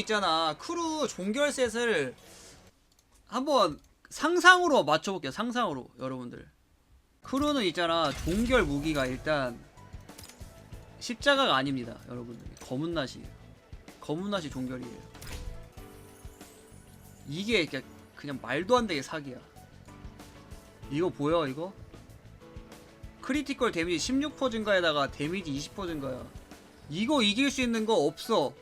있잖아. 크루 종결셋을 한번 상상으로 맞춰볼게요. 상상으로 여러분들. 크루는 있잖아. 종결 무기가 일단 십자가가 아닙니다. 여러분들. 검은 낫이에요. 검은 낫이 종결이에요. 이게 그냥, 그냥 말도 안 되게 사기야. 이거 보여 이거? 크리티컬 데미지 16% 증가에다가 데미지 20% 증가야. 이거 이길 수 있는 거 없어.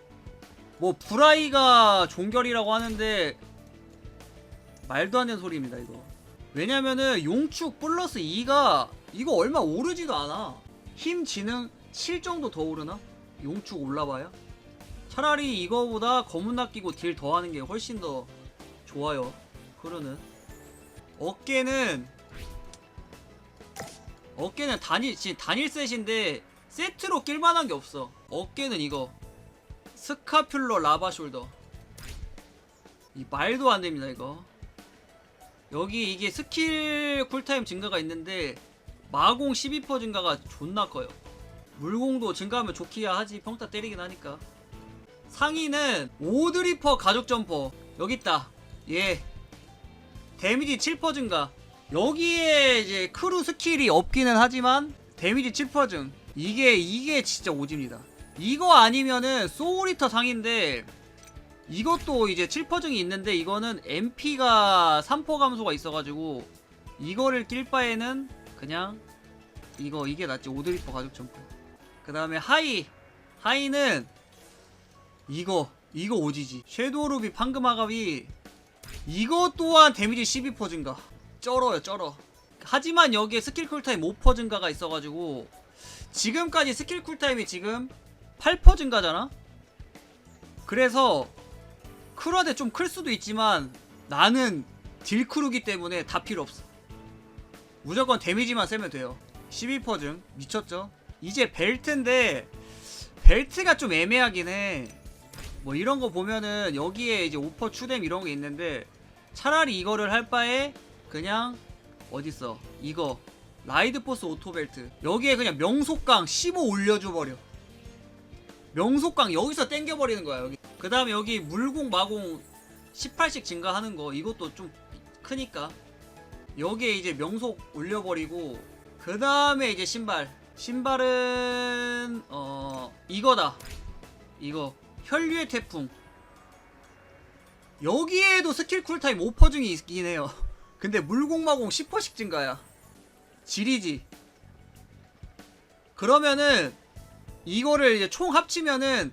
뭐 브라이가 종결이라고 하는데 말도 안 되는 소리입니다 이거. 왜냐면은 용축 플러스 2가 이거 얼마 오르지도 않아. 힘 지능 7 정도 더 오르나? 용축 올라봐야? 차라리 이거보다 검은 낚이고 딜 더하는 게 훨씬 더 좋아요. 크루는 어깨는 어깨는 단일 단일 셋인데 세트로 낄만한 게 없어. 어깨는 이거 스카퓰러 라바 숄더. 이 말도 안 됩니다 이거. 여기 이게 스킬 쿨타임 증가가 있는데 마공 12% 증가가 존나 커요. 물공도 증가하면 좋기야 하지 평타 때리긴 하니까. 상의는 오드리퍼 가족 점퍼 여기 있다. 예. 데미지 7% 증가. 여기에 이제 크루 스킬이 없기는 하지만 데미지 7% 증. 이게 이게 진짜 오집니다. 이거 아니면은 소울리터 상인데 이것도 이제 7% 증이 있는데 이거는 MP가 3% 감소가 있어가지고 이거를 낄 바에는 그냥 이거 이게 낫지. 오드리퍼 가죽 점프. 그 다음에 하이. 하이는 이거 이거 오지지. 섀도우 루비 판금 아갑이 이거 또한 데미지 12% 증가. 쩔어요 쩔어. 하지만 여기에 스킬 쿨타임 5% 증가가 있어가지고 지금까지 스킬 쿨타임이 지금 8% 증가잖아? 그래서 크루한테 좀 클 수도 있지만 나는 딜크루기 때문에 다 필요 없어. 무조건 데미지만 세면 돼요. 12%증 미쳤죠? 이제 벨트인데 벨트가 좀 애매하긴 해. 뭐 이런 거 보면은 여기에 이제 오퍼 추뎀 이런 게 있는데 차라리 이거를 할 바에 그냥 어딨어? 이거. 라이드 포스 오토벨트. 여기에 그냥 명속강 15 올려줘 버려 명속강 여기서 땡겨 버리는 거야 여기. 그 다음에 여기 물공 마공 18씩 증가하는 거 이것도 좀 크니까. 여기에 이제 명속 올려버리고 그 다음에 이제 신발. 신발은 어 이거다. 이거. 혈류의 태풍. 여기에도 스킬 쿨타임 5% 증이 있긴 해요. 근데 물공마공 10%씩 증가야. 지리지. 그러면은 이거를 이제 총 합치면은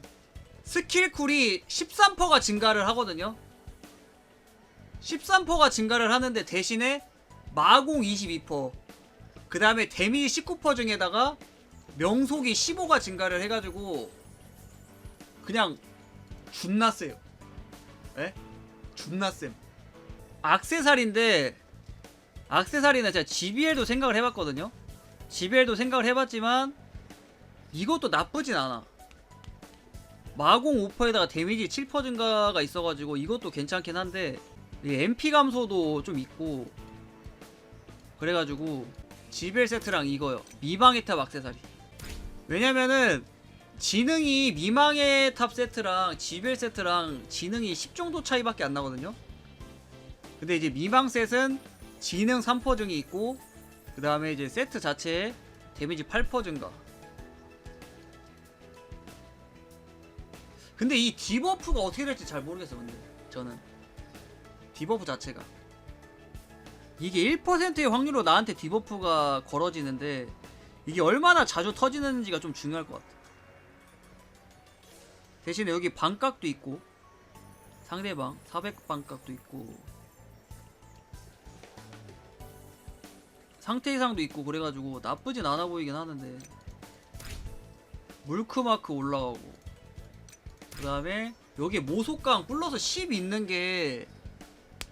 스킬 쿨이 13%가 증가를 하거든요 13%가 증가를 하는데 대신에 마공 22%그 다음에 데미지 19% 중에다가 명속이 15가 증가를 해가지고 그냥 존나 세요. 에? 존나 쌤. 악세사리인데 악세사리는 제가 GBL도 생각을 해봤거든요. GBL도 생각을 해봤지만 이것도 나쁘진 않아. 마공 오퍼에다가 데미지 7% 증가가 있어가지고 이것도 괜찮긴 한데 이 MP 감소도 좀 있고 그래가지고 GBL 세트랑 이거요. 미방의 탑 악세사리. 왜냐면은 지능이 미망의 탑 세트랑 지벨 세트랑 지능이 10 정도 차이밖에 안 나거든요. 근데 이제 미망 셋은 지능 3% 증이 있고 그 다음에 이제 세트 자체에 데미지 8% 증가. 근데 이 디버프가 어떻게 될지 잘 모르겠어 근데 저는. 디버프 자체가. 이게 1%의 확률로 나한테 디버프가 걸어지는데 이게 얼마나 자주 터지는지가 좀 중요할 것 같아. 대신에 여기 반각도 있고 상대방 400 반각도 있고 상태 이상도 있고 그래가지고 나쁘진 않아 보이긴 하는데 물크마크 올라가고 그 다음에 여기 모속강 플러스 10 있는 게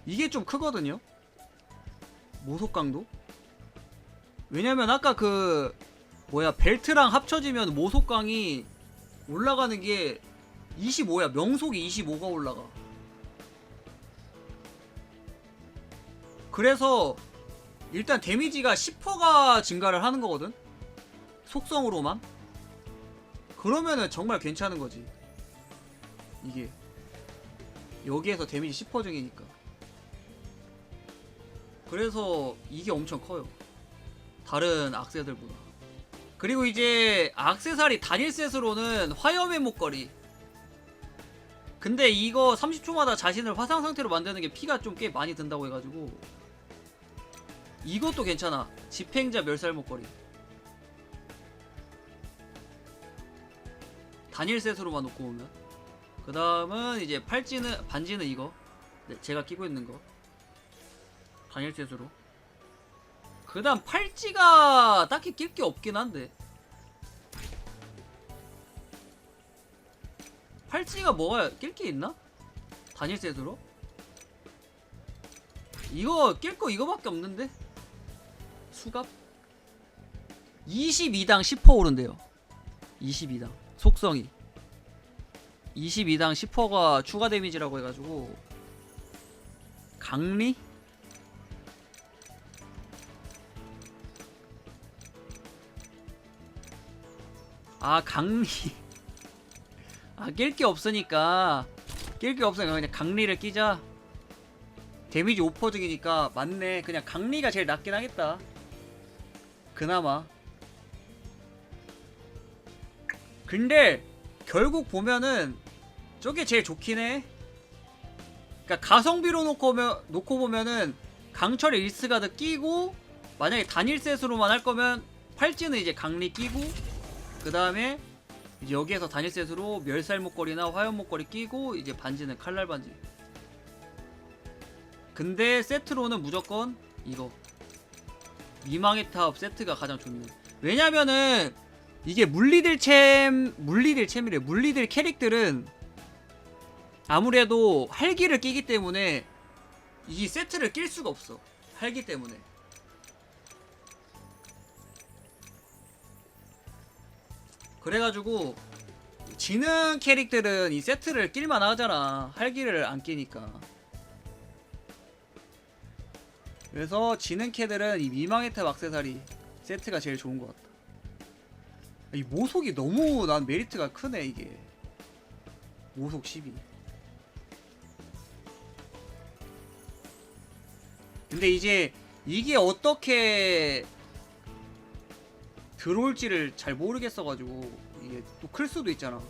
이게 좀 크거든요. 모속강도. 왜냐면 아까 그 뭐야 벨트랑 합쳐지면 모속강이 올라가는 게 25야. 명속이 25가 올라가. 그래서 일단 데미지가 10%가 증가를 하는 거거든. 속성으로만. 그러면은 정말 괜찮은 거지 이게 여기에서 데미지 10% 중이니까. 그래서 이게 엄청 커요. 다른 악세들보다. 그리고 이제 악세사리 단일셋으로는 화염의 목걸이 근데 이거 30초마다 자신을 화상 상태로 만드는 게 피가 좀 꽤 많이 든다고 해가지고. 이것도 괜찮아. 집행자 멸살 목걸이 단일 셋으로만 놓고 오면 그 다음은 이제 팔찌는 반지는 이거 네, 제가 끼고 있는 거 단일 셋으로 그 다음 팔찌가 딱히 낄 게 없긴 한데 팔찌가 뭐가 낄 게 있나? 단일 셋으로? 이거 낄 거 이거밖에 없는데? 수갑? 22당 10% 오른대요 22당 속성이 22당 10%가 추가 데미지라고 해가지고. 강리? 아 강리. 아 낄 게 없으니까. 낄 게 없으니까 그냥 강리를 끼자. 데미지 5% 중이니까 맞네. 그냥 강리가 제일 낫긴 하겠다. 그나마. 근데 결국 보면은 저게 제일 좋긴 해 그니까 가성비로 놓고, 보면, 놓고 보면은 강철의 일스가드 끼고 만약에 단일 셋으로만 할 거면 팔찌는 이제 강리 끼고 그 다음에 여기에서 단일 셋으로 멸살 목걸이나 화염 목걸이 끼고 이제 반지는 칼날 반지. 근데 세트로는 무조건 이거 미망의 탑 세트가 가장 좋네. 왜냐면은 이게 물리들 챔 물리들 챔이래. 물리들 캐릭들은 아무래도 활기를 끼기 때문에 이 세트를 낄 수가 없어. 활기 때문에. 그래가지고 지능 캐릭들은 이 세트를 낄만 하잖아. 활기를 안 끼니까. 그래서 지능 캐들은 이 미망의 탭 악세사리 세트가 제일 좋은 것 같다. 이 모속이 너무 난 메리트가 크네 이게. 모속 12 근데 이제 이게 어떻게 들어올지를 잘 모르겠어가지고 이게 또 클 수도 있잖아.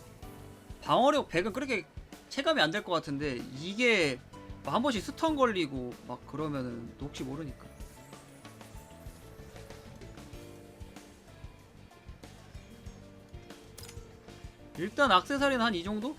방어력 100은 그렇게 체감이 안 될 것 같은데 이게 뭐한 번씩 스턴 걸리고 막 그러면은 또 혹시 모르니까. 일단 악세사리는 한 이 정도?